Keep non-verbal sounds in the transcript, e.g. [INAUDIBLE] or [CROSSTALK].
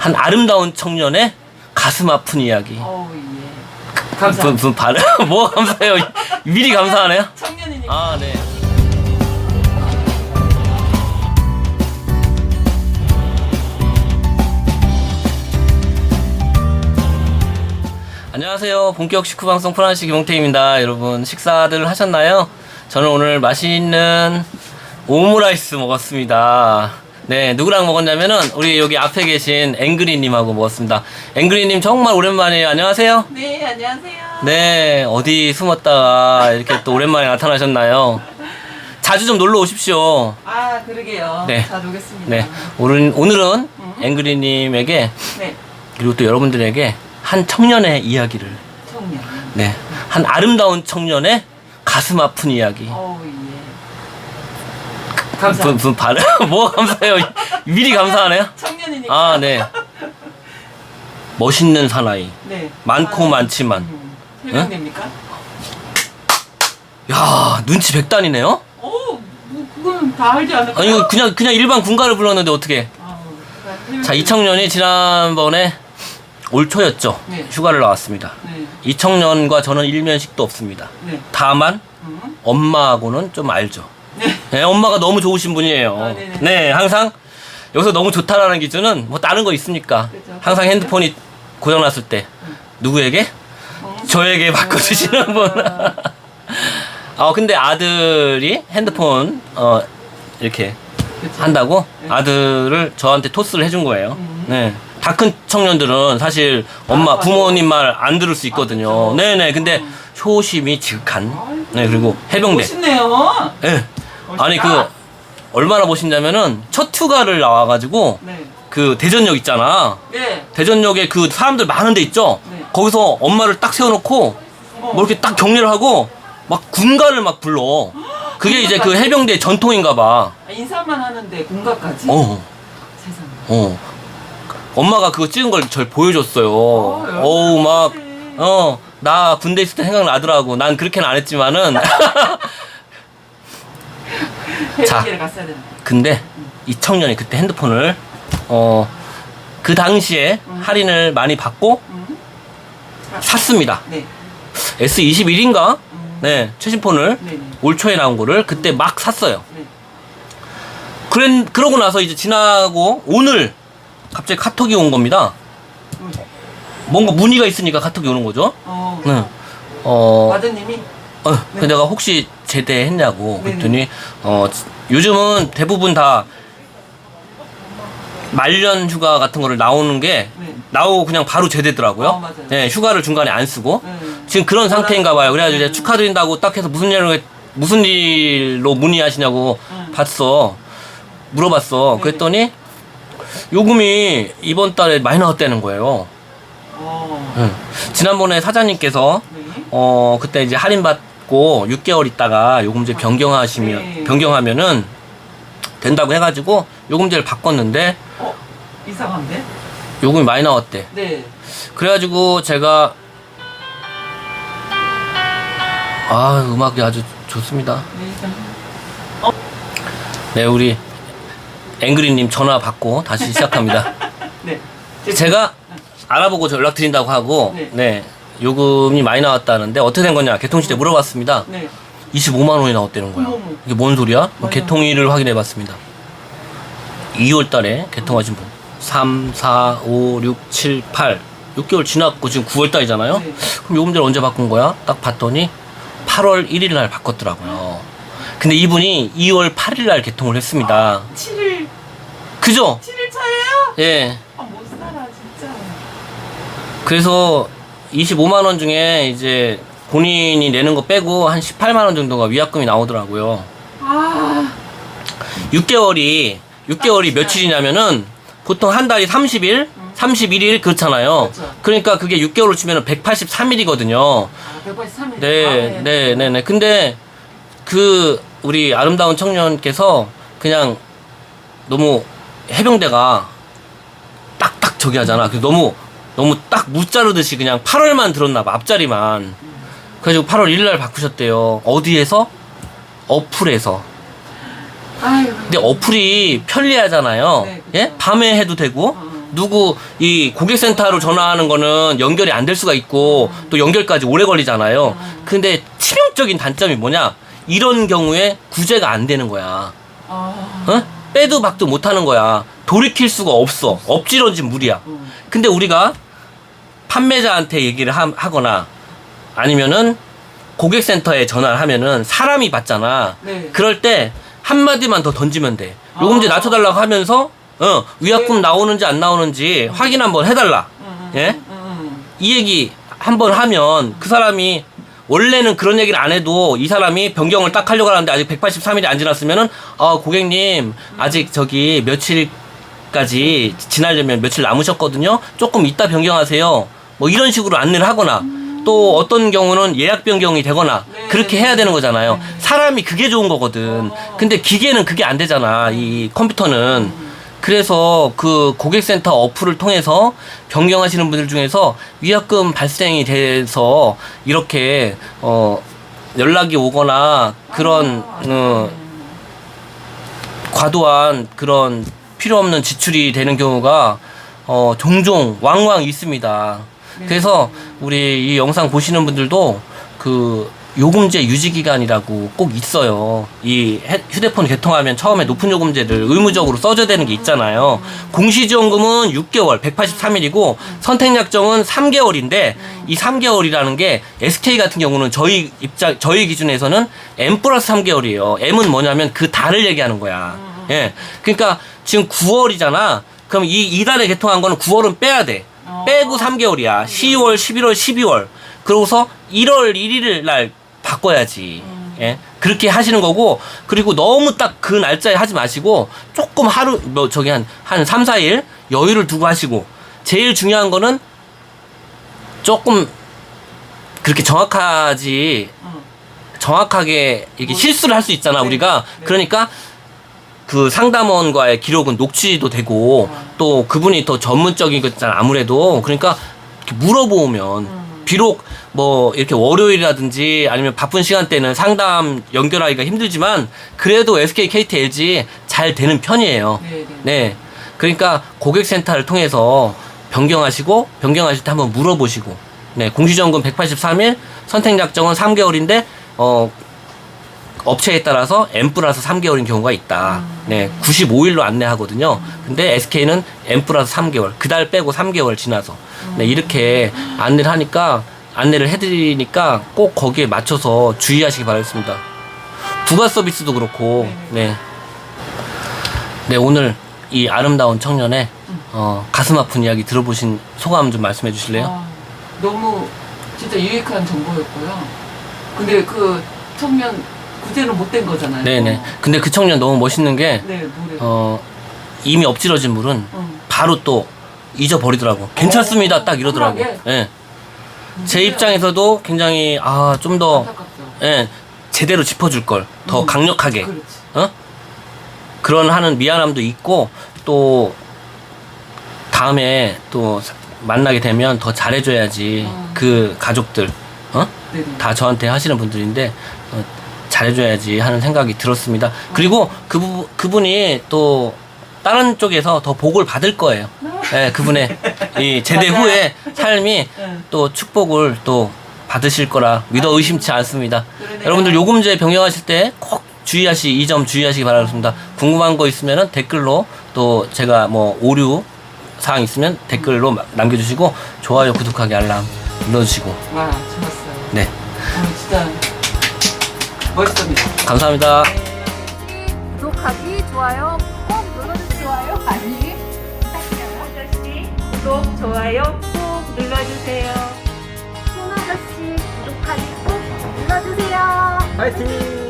한 아름다운 청년의 가슴 아픈 이야기. 어우 예. 무슨, 감사합니다. 무슨 발음? [LAUGHS] 뭐 감사해요? 미리 감사하네요? 청년이니까. 아, 네. 안녕하세요. 본격 식후 방송 프란시 김홍태입니다. 여러분 식사들 하셨나요? 저는 오늘 맛있는 오므라이스 먹었습니다. 네, 누구랑 먹었냐면은 우리 여기 앞에 계신 앵그리님하고 먹었습니다. 앵그리님 정말 오랜만이에요. 안녕하세요. 네 안녕하세요. 네, 어디 숨었다가 이렇게 또 오랜만에 나타나셨나요? 자주 좀 놀러 오십시오. 아 그러게요. 네. 잘 오겠습니다. 네, 오늘, 오늘은 앵그리님에게 네. 그리고 또 여러분들에게 한 청년의 이야기를, 청년. 네, 한 아름다운 청년의 가슴 아픈 이야기. 어우 예. 무슨, 감사합니다. 무슨 발음? 뭐 감사해요? 미리 감사하네요? [LAUGHS] 청년이니까. 아, 네. 멋있는 사나이. 네. 많고 아, 많지만. 음, 해명됩니까? 야 눈치 백단이네요? 오, 뭐 그건 다 알지 않을까요? 아니, 이거 그냥, 그냥 일반 군가를 불렀는데 어떻게. 아우, 그러니까 자, 이 청년이 지난번에 올 초였죠. 네. 휴가를 나왔습니다. 네. 이 청년과 저는 일면식도 없습니다. 네. 다만 음. 엄마하고는 좀 알죠. 네. 네, 엄마가 너무 좋으신 분이에요. 아. 네, 항상 여기서 너무 좋다라는 기준은 뭐 다른 거 있습니까? 그죠. 항상 핸드폰이 고장났을 때 누구에게? 어? 저에게 바꿔주시는 분. [LAUGHS] 아 근데 아들이 핸드폰 어 이렇게 그쵸. 한다고 네. 아들을 저한테 토스를 해준 거예요. 음. 네. 다 큰 청년들은 사실 엄마 아. 부모님 말 안 들을 수 있거든요. 아. 네네. 근데 음. 효심이 지극한. 네 그리고 해병대. 멋있네요. 예. 아니 그. 얼마나 멋있냐면은 첫 휴가를 나와가지고 네. 그 대전역 있잖아. 네. 대전역에 그 사람들 많은 데 있죠. 네. 거기서 엄마를 딱 세워놓고 어. 뭐 이렇게 딱 격려를 하고 막 군가를 막 불러. 그게 이제 그 해병대 전통인가 봐. 아, 인사만 하는데 공각까지. 어, 세상에. 어. 엄마가 그거 찍은 걸 절 보여줬어요. 얼마나 어우, 막, 좋지. 어, 나 군대 있을 때 생각나더라고. 난 그렇게는 안 했지만은. [LAUGHS] 자. 해병대를 갔어야 되는데. 근데 이 청년이 그때 핸드폰을, 어, 그 당시에 할인을 많이 받고 음. 샀습니다. 네. S21인가? 음. 네, 최신 폰을 네 네. 올 초에 나온 거를 그때 막 샀어요. 네. 그래, 그러고 나서 이제 지나고 오늘 갑자기 카톡이 온 겁니다. 음. 뭔가 문의가 있으니까 카톡이 오는 거죠. 어. 네. 어, 마드님이 어, 그 내가 혹시 제대했냐고. 그랬더니 어, 요즘은 대부분 다 말년 휴가 같은 거를 나오는 게 네. 나오고 그냥 바로 제대더라고요. 어, 맞아요. 네, 휴가를 중간에 안 쓰고 네. 지금 그런 상태인가 봐요. 그래가지고 이제 음. 축하드린다고 딱 해서 무슨 일로 무슨 일로 문의하시냐고 음. 봤어. 물어봤어. 그랬더니 요금이 이번 달에 많이 나왔다는 거예요. 어. 응. 지난번에 사장님께서 네. 어 그때 이제 할인 받 고 6개월 있다가 요금제 변경하시면 네. 변경하면은 된다고 해가지고 요금제를 바꿨는데 어. 이상한데? 요금이 많이 나왔대. 네. 그래가지고 제가 아 음악이 아주 좋습니다. 네. 일단. 네 우리 앵그리님 전화 받고 다시 시작합니다. [LAUGHS] 네. 제가 알아보고 저 연락 드린다고 하고 네. 네 요금이 많이 나왔다는데 어떻게 된 거냐 개통시대 물어봤습니다. 네. 25만 원이 나왔다는 거야. 어머머. 이게 뭔 소리야? 맞아요. 개통일을 확인해 봤습니다. 2월 달에 개통하신 분. 3, 4, 5, 6, 7, 8. 6개월 지났고 지금 9월 달이잖아요. 네. 그럼 요금제를 언제 바꾼 거야? 딱 봤더니 8월 1일 날 바꿨더라고요. 근데 이분이 2월 8일 날 개통을 했습니다. 7일 그죠? 7일 차예요? 예. 아, 못 살아 진짜. 그래서 25만 원 중에 이제 본인이 내는 거 빼고 한 18만 원 정도가 위약금이 나오더라고요. 아. 6개월이 6개월이 며칠이냐면은 보통 한 달이 30일, 31일 그렇잖아요. 그렇죠. 그러니까 그게 6개월로 치면은 183일이거든요. 아, 183일. 네, 네, 네, 네. 근데 그 우리 아름다운 청년께서 그냥 너무 해병대가 딱딱 저기 하잖아. 그 너무 너무 딱 무자르듯이 그냥 8월만 들었나 봐. 앞자리만. 그래가지고 8월 1일 날 바꾸셨대요. 어디에서? 어플에서. 아유. 근데 어플이 편리하잖아요. 네, 그쵸. 예? 밤에 해도 되고, 어. 누구 이 고객센터로 전화하는 거는 연결이 안 될 수가 있고 또 연결까지 오래 걸리잖아요. 근데 치명적인 단점이 뭐냐? 이런 경우에 구제가 안 되는 거야. 아. 어? 빼도 박도 못 하는 거야. 돌이킬 수가 없어. 엎질러진 물이야. 음. 근데 우리가 판매자한테 얘기를 함- 하거나 아니면은 고객센터에 전화를 하면은 사람이 받잖아. 네. 그럴 때 한마디만 더 던지면 돼. 요금제 아. 낮춰달라고 하면서 어, 위약금 네. 나오는지 안 나오는지 확인 한번 해달라. 음, 예? 음, 음. 이 얘기 한번 하면 그 사람이 원래는 그런 얘기를 안 해도 이 사람이 변경을 딱 하려고 하는데 아직 183일이 안 지났으면은 아 고객님 아직 저기 며칠 까지 지나려면 며칠 남으셨거든요 조금 이따 변경하세요 뭐 이런 식으로 안내를 하거나 또 어떤 경우는 예약 변경이 되거나 네, 그렇게 네, 해야 되는 네. 거잖아요 네. 사람이 그게 좋은 거거든 어. 근데 기계는 그게 안 되잖아 이 컴퓨터는 그래서 그 고객센터 어플을 통해서 변경하시는 분들 중에서 위약금 발생이 돼서 이렇게 어 연락이 오거나 그런 아, 어 과도한 그런 필요 없는 지출이 되는 경우가 어 종종 왕왕 있습니다. 네. 그래서 우리 이 영상 보시는 분들도 그 요금제 유지 기간이라고 꼭 있어요. 이 헤- 휴대폰 개통하면 처음에 높은 요금제를 의무적으로 써줘야 되는 게 있잖아요. 공시지원금은 6개월, 183일이고 선택약정은 3개월인데 이 3개월이라는 게 SK 같은 경우는 저희 입장 저희 기준에서는 M 플러스 3개월이에요. M은 뭐냐면 그 달을 얘기하는 거야. 예. 그러니까 지금 9월이잖아. 그럼 이 이달에 개통한 거는 9월은 빼야 돼. 어. 빼고 3개월이야. 10월, 11월, 12월. 그러고서 1월 1일 날 바꿔야지. 예. 그렇게 하시는 거고, 그리고 너무 딱 그 날짜에 하지 마시고, 조금 하루, 뭐, 저기 한, 한 3, 4일 여유를 두고 하시고, 제일 중요한 거는 조금 그렇게 정확하지, 음. 정확하게 이렇게 뭐, 실수를 할 수 있잖아, 네, 우리가. 네. 그러니까 그 상담원과의 기록은 녹취도 되고 아. 또 그분이 더 전문적인 거잖아 아무래도 그러니까 이렇게 물어보면 음. 비록 뭐 이렇게 월요일이라든지 아니면 바쁜 시간대는 상담 연결하기가 힘들지만 그래도 SK, KT, LG 잘 되는 편이에요. 네, 네. 네. 그러니까 고객센터를 통해서 변경하시고 변경하실 때 한번 물어보시고 네 공시지원금 183일 선택 약정은 3개월인데 어 업체에 따라서 M 플러스 3개월인 경우가 있다. 네, 95일로 안내하거든요. 근데 SK는 M 플러스 3개월, 그달 빼고 3개월 지나서. 네, 이렇게 안내를 하니까, 안내를 해드리니까 꼭 거기에 맞춰서 주의하시기 바라겠습니다. 부가 서비스도 그렇고, 네. 네, 오늘 이 아름다운 청년의 어, 가슴 아픈 이야기 들어보신 소감 좀 말씀해 주실래요? 아, 너무 진짜 유익한 정보였고요. 근데 그 청년 구제는 못 된 거잖아요. 네네. 근데 그 청년 너무 멋있는 게, 네. 어, 이미 엎질러진 물은 응. 바로 또 잊어버리더라고. 괜찮습니다. 딱 이러더라고. 쿨하게? 예. 제 입장에서도 굉장히 아 좀 더 안타깝죠. 예, 제대로 짚어줄 걸 더 음, 강력하게 그렇지. 어 그런 하는 미안함도 있고 또 다음에 또 사- 만나게 되면 더 잘해줘야지 음. 그 가족들 어 네, 네. 다 저한테 하시는 분들인데 어, 잘해줘야지 하는 생각이 들었습니다. 그리고 그 그분이 또 다른 쪽에서 더 복을 받을 거예요. 예, 그분의 이 [LAUGHS] 제대 맞아요. 후에 [LAUGHS] 삶이 응. 또 축복을 또 받으실 거라 믿어 의심치 않습니다. 여러분들 요금제 변경하실 때 꼭 주의하시 이 점 주의하시기 바라겠습니다. 궁금한 거 있으면 댓글로 또 제가 뭐 오류 사항 있으면 댓글로 마- 남겨주시고 좋아요 구독하기 알람 눌러주시고 와, 좋았어요. 네 오늘 진짜 멋있습니다. 감사합니다. 구독하기, 좋아요 꼭 눌러주세요. 아니 아저씨 구독, 좋아요 꼭 눌러주세요. 손 아저씨 구독하기 꼭 눌러주세요. 파이팅!